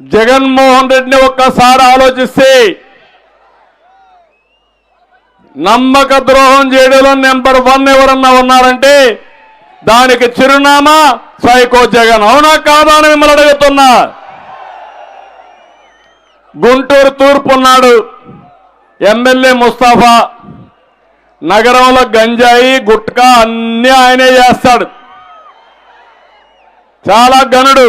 జగన్మోహన్ రెడ్డిని ఒక్కసారి ఆలోచిస్తే నమ్మక ద్రోహం చేయడంలో నెంబర్ వన్ ఎవరన్నా ఉన్నారంటే దానికి చిరునామా సైకో జగన్. అవునా కాదా అని మిమ్మల్ని అడుగుతున్నా. గుంటూరు తూర్పు ఉన్నాడు ఎమ్మెల్యే ముస్తాఫా నగరంలో గంజాయి గుట్కా అన్నీ ఆయనే చేస్తాడు. చాలా గనుడు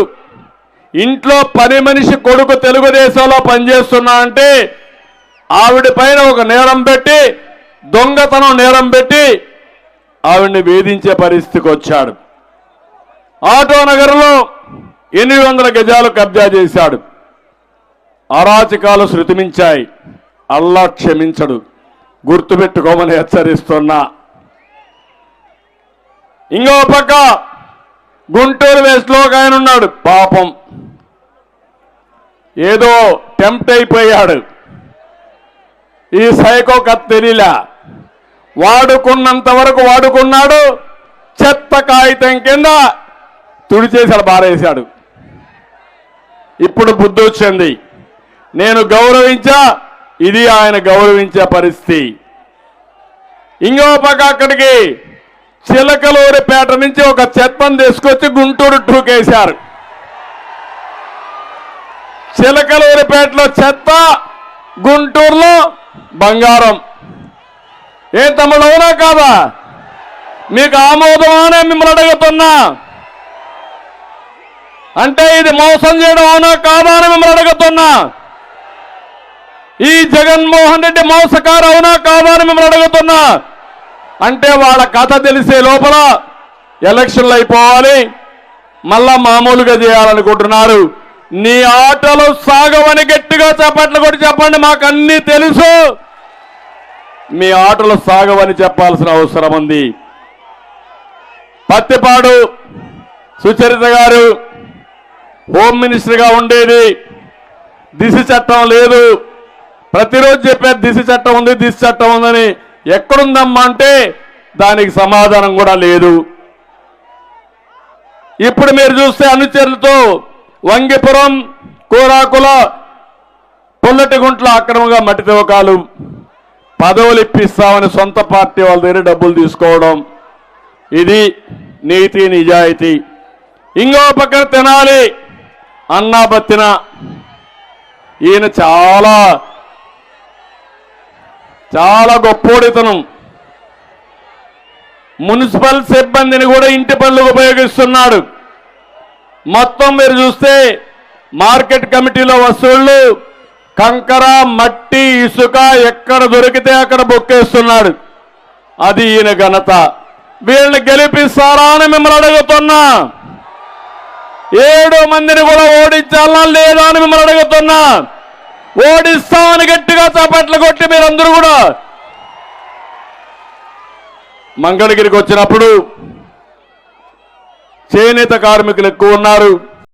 ఇంట్లో పని మనిషి కొడుకు తెలుగుదేశంలో పనిచేస్తున్నా అంటే ఆవిడ పైన ఒక నేరం పెట్టి దొంగతనం నేరం పెట్టి ఆవిడ్ని వేధించే పరిస్థితికి వచ్చాడు. ఆటో నగర్లో ఎనిమిది వందల గజాలు కబ్జా చేశాడు. అరాచకాలు శృతిమించాయి. అల్లా క్షమించడు. గుర్తుపెట్టుకోమని హెచ్చరిస్తున్నా. ఇంకో పక్క గుంటూరు వెస్ట్లో ఒక ఆయన ఉన్నాడు. పాపం. ఏదో టెంప్ట్ అయిపోయాడు. ఈ సైకో కథ తెలియలా వాడుకున్నంత వరకు వాడుకున్నాడు. చెత్త కాగితం కింద తుడిచేశాడు బారేశాడు. ఇప్పుడు బుద్ధి వచ్చింది. నేను గౌరవించా ఇది ఆయన గౌరవించే పరిస్థితి. ఇంకో పక్క అక్కడికి చిలకలూరిపేట నుంచి ఒక చెత్తను తీసుకొచ్చి గుంటూరు టూకేశారు చిలకలూరిపేటలో చెత్త గుంటూరులో బంగారం. ఏం తమ్ముడు అవునా కాదా? మీకు ఆమోదమానే మిమ్మల్ని అడుగుతున్నా. అంటే ఇది మోసం చేయడం అవునా కాదా అని మిమ్మల్ని అడుగుతున్నా. ఈ జగన్మోహన్ రెడ్డి మోసకారు అవునా కాదా అని మిమ్మల్ని అడుగుతున్నా. అంటే వాళ్ళ కథ తెలిసే లోపల ఎలక్షన్లు అయిపోవాలి. మళ్ళా మామూలుగా చేయాలనుకుంటున్నారు. నీ ఆటలు సాగవని గట్టిగా చెప్పట్లు కూడా చెప్పండి మాకు అన్నీ తెలుసు. మీ ఆటలు సాగవని చెప్పాల్సిన అవసరం ఉంది. పత్తిపాడు సుచరిత గారు హోమ్ మినిస్టర్గా ఉండేది. దిశ చట్టం లేదు. ప్రతిరోజు చెప్పే దిశ చట్టం ఉంది దిశ చట్టం ఉందని ఎక్కడుందమ్మా అంటే దానికి సమాధానం కూడా లేదు. ఇప్పుడు మీరు చూస్తే అనుచరులతో వంగిపురం కూరాకుల పొల్లటిగుంట్ల అక్రమంగా మట్టి తవ్వకాలు పదవులు ఇప్పిస్తామని సొంత పార్టీ వాళ్ళ దగ్గర డబ్బులు తీసుకోవడం ఇది నీతి నిజాయితీ. ఇంకో పక్కన తినాలి అన్నా బత్తిన ఈయన చాలా చాలా గొప్పోడితనం. మున్సిపల్ సిబ్బందిని కూడా ఇంటి పనులకు ఉపయోగిస్తున్నాడు. మొత్తం మీరు చూస్తే మార్కెట్ కమిటీలో వసూళ్ళు కంకర మట్టి ఇసుక ఎక్కడ దొరికితే అక్కడ బొక్కేస్తున్నాడు. అది ఈయన ఘనత. వీళ్ళని గెలిపిస్తారా అని మిమ్మల్ని అడుగుతున్నా. ఏడు మందిని కూడా ఓడించాలా లేదా అని మిమ్మల్ని అడుగుతున్నా. ఓడిస్తామని గట్టిగా చప్పట్లు కొట్టి మీరందరూ కూడా మంగళగిరికి వచ్చినప్పుడు చేనేత కార్మికులు ఎక్కువ ఉన్నారు.